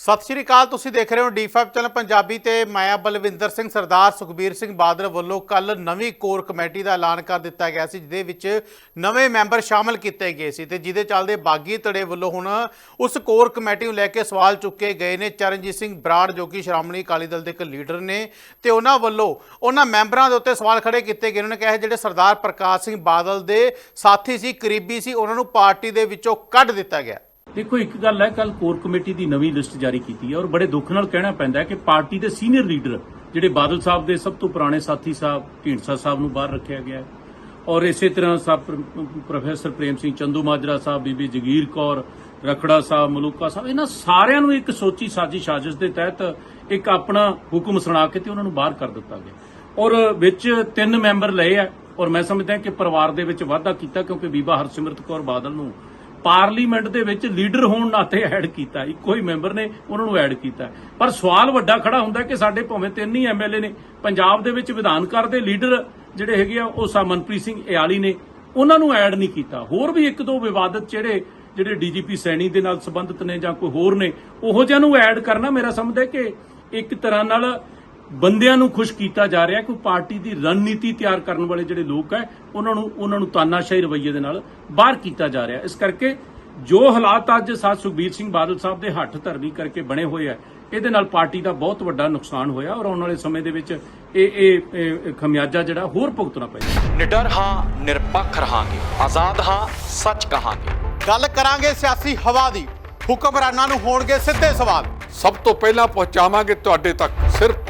ਸਤਿ ਸ਼੍ਰੀ ਅਕਾਲ, ਤੁਸੀਂ ਦੇਖ ਰਹੇ ਹੋ D5 ਚੈਨਲ ਪੰਜਾਬੀ ਤੇ ਮੈਂ ਬਲਵਿੰਦਰ ਸਿੰਘ, ਸਰਦਾਰ ਸੁਖਬੀਰ ਸਿੰਘ ਬਾਦਲ ਵੱਲੋਂ ਕੱਲ ਨਵੀਂ ਕੋਰ ਕਮੇਟੀ ਦਾ ਐਲਾਨ ਕਰ ਦਿੱਤਾ ਗਿਆ ਸੀ, ਜਿਹਦੇ ਵਿੱਚ ਨਵੇਂ ਮੈਂਬਰ ਸ਼ਾਮਲ ਕੀਤੇ ਗਏ ਸੀ ਤੇ ਜਿਹਦੇ ਚੱਲਦੇ ਬਾਗੀ ਧੜੇ ਵੱਲੋਂ ਹੁਣ ਉਸ ਕੋਰ ਕਮੇਟੀ ਨੂੰ ਲੈ ਕੇ ਸਵਾਲ ਚੁੱਕੇ ਗਏ ਨੇ। ਚਰਨਜੀਤ ਸਿੰਘ ਬਰਾੜ, ਜੋ ਕਿ ਸ਼੍ਰੋਮਣੀ ਅਕਾਲੀ ਦਲ ਦੇ ਇੱਕ ਲੀਡਰ ਨੇ ਤੇ ਉਹਨਾਂ ਵੱਲੋਂ ਉਹਨਾਂ ਮੈਂਬਰਾਂ ਦੇ ਉੱਤੇ ਸਵਾਲ ਖੜੇ ਕੀਤੇ ਗਏ ਉਹਨਾਂ ਨੇ ਕਿਹਾ ਜਿਹੜੇ ਸਰਦਾਰ ਪ੍ਰਕਾਸ਼ ਸਿੰਘ ਬਾਦਲ ਦੇ ਸਾਥੀ ਸੀ, ਕਰੀਬੀ ਸੀ, ਉਹਨਾਂ ਨੂੰ ਪਾਰਟੀ ਦੇ ਵਿੱਚੋਂ ਕੱਢ ਦਿੱਤਾ ਗਿਆ। ਦੇਖੋ, ਇੱਕ ਗੱਲ ਹੈ ਕੱਲ ਕੋਰ ਕਮੇਟੀ ਦੀ ਨਵੀਂ ਲਿਸਟ ਜਾਰੀ ਕੀਤੀ ਹੈ ਔਰ ਬੜੇ ਦੁੱਖ ਨਾਲ ਕਹਿਣਾ ਪੈਂਦਾ ਹੈ ਕਿ ਪਾਰਟੀ ਦੇ ਸੀਨੀਅਰ ਲੀਡਰ, ਜਿਹੜੇ ਬਾਦਲ ਸਾਹਿਬ ਦੇ ਸਭ ਤੋਂ ਪੁਰਾਣੇ ਸਾਥੀ ਸਾਹਿਬ, ਢੀਂਡਸਾ ਸਾਹਿਬ ਨੂੰ ਬਾਹਰ ਰੱਖਿਆ ਗਿਆ ਔਰ ਇਸੇ ਤਰ੍ਹਾਂ ਸਾਹਿਬ ਪ੍ਰੋਫੈਸਰ ਪ੍ਰੇਮ ਸਿੰਘ ਚੰਦੂ ਮਾਜਰਾ ਸਾਹਿਬ, ਬੀਬੀ ਜਗੀਰ ਕੌਰ, ਰਖੜਾ ਸਾਹਿਬ, ਮਲੂਕਾ ਸਾਹਿਬ, ਇਹਨਾਂ ਸਾਰਿਆਂ ਨੂੰ ਇੱਕ ਸੋਚੀ ਸਾਜੀ ਸਾਜ਼ਿਸ਼ ਦੇ ਤਹਿਤ ਇੱਕ ਆਪਣਾ ਹੁਕਮ ਸੁਣਾ ਕੇ ਤੇ ਉਹਨਾਂ ਨੂੰ ਬਾਹਰ ਕਰ ਦਿੱਤਾ ਗਿਆ। ਔਰ ਵਿੱਚ ਤਿੰਨ ਮੈਂਬਰ ਲਏ ਆ ਔਰ ਮੈਂ ਸਮਝਦਾ ਕਿ ਪਰਿਵਾਰ ਦੇ ਵਿੱਚ ਵਾਧਾ ਕੀਤਾ ਕਿਉਂਕਿ ਬੀਬਾ ਹਰਸਿਮਰਤ ਕੌਰ ਬਾਦਲ ਨੂੰ ਪਾਰਲੀਮੈਂਟ ਦੇ ਵਿੱਚ ਲੀਡਰ ਹੋਣ ਨਾਤੇ ਐਡ ਕੀਤਾ, ਇੱਕੋ ਹੀ ਮੈਂਬਰ ਨੇ ਉਹਨਾਂ ਨੂੰ ਐਡ ਕੀਤਾ। ਪਰ ਸਵਾਲ ਵੱਡਾ ਖੜਾ ਹੁੰਦਾ ਕਿ ਸਾਡੇ ਭਾਵੇਂ ਤਿੰਨ ਹੀ ਐਮਐਲਏ ਨੇ, ਪੰਜਾਬ ਦੇ ਵਿੱਚ ਵਿਧਾਨਕਾਰ ਦੇ ਲੀਡਰ ਜਿਹੜੇ ਹੈਗੇ ਆ, ਉਹ ਸਾ ਸਿੰਘ ਇਆਲੀ ਨੇ, ਉਹਨਾਂ ਨੂੰ ਐਡ ਨਹੀਂ ਕੀਤਾ। ਹੋਰ ਵੀ ਇੱਕ ਦੋ ਵਿਵਾਦਤ ਜਿਹੜੇ ਜਿਹੜੇ ਡੀਜੀਪੀ ਸੈਣੀ ਦੇ ਨਾਲ ਸੰਬੰਧਿਤ ਨੇ ਜਾਂ ਕੋਈ ਹੋਰ ਨੇ, ਉਹੋ ਜਿਹਾ ਨੂੰ ਐਡ ਕਰਨਾ ਮੇਰਾ ਸਮਝਦਾ ਕਿ ਇੱਕ ਤਰ੍ਹਾਂ ਨਾਲ ਬੰਦਿਆਂ ਨੂੰ ਖੁਸ਼ ਕੀਤਾ ਜਾ ਰਿਹਾ ਕਿ ਪਾਰਟੀ ਦੀ ਰਣਨੀਤੀ ਤਿਆਰ ਕਰਨ ਵਾਲੇ ਜਿਹੜੇ ਲੋਕ ਹੈ ਉਹਨਾਂ ਨੂੰ ਉਹਨਾਂ ਨੂੰ ਤਾਨਾਸ਼ਾਹੀ ਰਵੱਈਏ ਦੇ ਨਾਲ ਬਾਹਰ ਕੀਤਾ ਜਾ ਰਿਹਾ। ਇਸ ਕਰਕੇ ਜੋ ਹਾਲਾਤ ਅੱਜ ਸਾਧ ਸੁਖਬੀਰ ਸਿੰਘ ਬਾਦਲ ਸਾਹਿਬ ਦੇ ਹੱਠ ਧਰਨੀ ਕਰਕੇ ਬਣੇ ਹੋਏ ਆ ਇਹਦੇ ਨਾਲ ਪਾਰਟੀ ਦਾ ਬਹੁਤ ਵੱਡਾ ਨੁਕਸਾਨ ਹੋਇਆ ਔਰ ਆਉਣ ਵਾਲੇ ਸਮੇਂ ਦੇ ਵਿੱਚ ਇਹ ਇਹ ਇਹ ਖਮਿਆਜਾ ਜਿਹੜਾ ਹੋਰ ਭੁਗਤਣਾ ਪਏਗਾ ਨਿਡਰ ਹਾਂ ਨਿਰਪੱਖ ਰਹਾਂਗੇ। ਆਜ਼ਾਦ ਹਾਂ ਸੱਚ ਕਹਾਂਗੇ। ਗੱਲ ਕਰਾਂਗੇ ਸਿਆਸੀ ਹਵਾ ਦੀ। ਹੁਕਮਰਾਨਾਂ ਨੂੰ ਹੋਣਗੇ ਸਿੱਧੇ ਸਵਾਲ। ਸਭ ਤੋਂ ਪਹਿਲਾਂ ਪਹੁੰਚਾਵਾਂਗੇ ਤੁਹਾਡੇ ਤੱਕ ਸਿਰਫ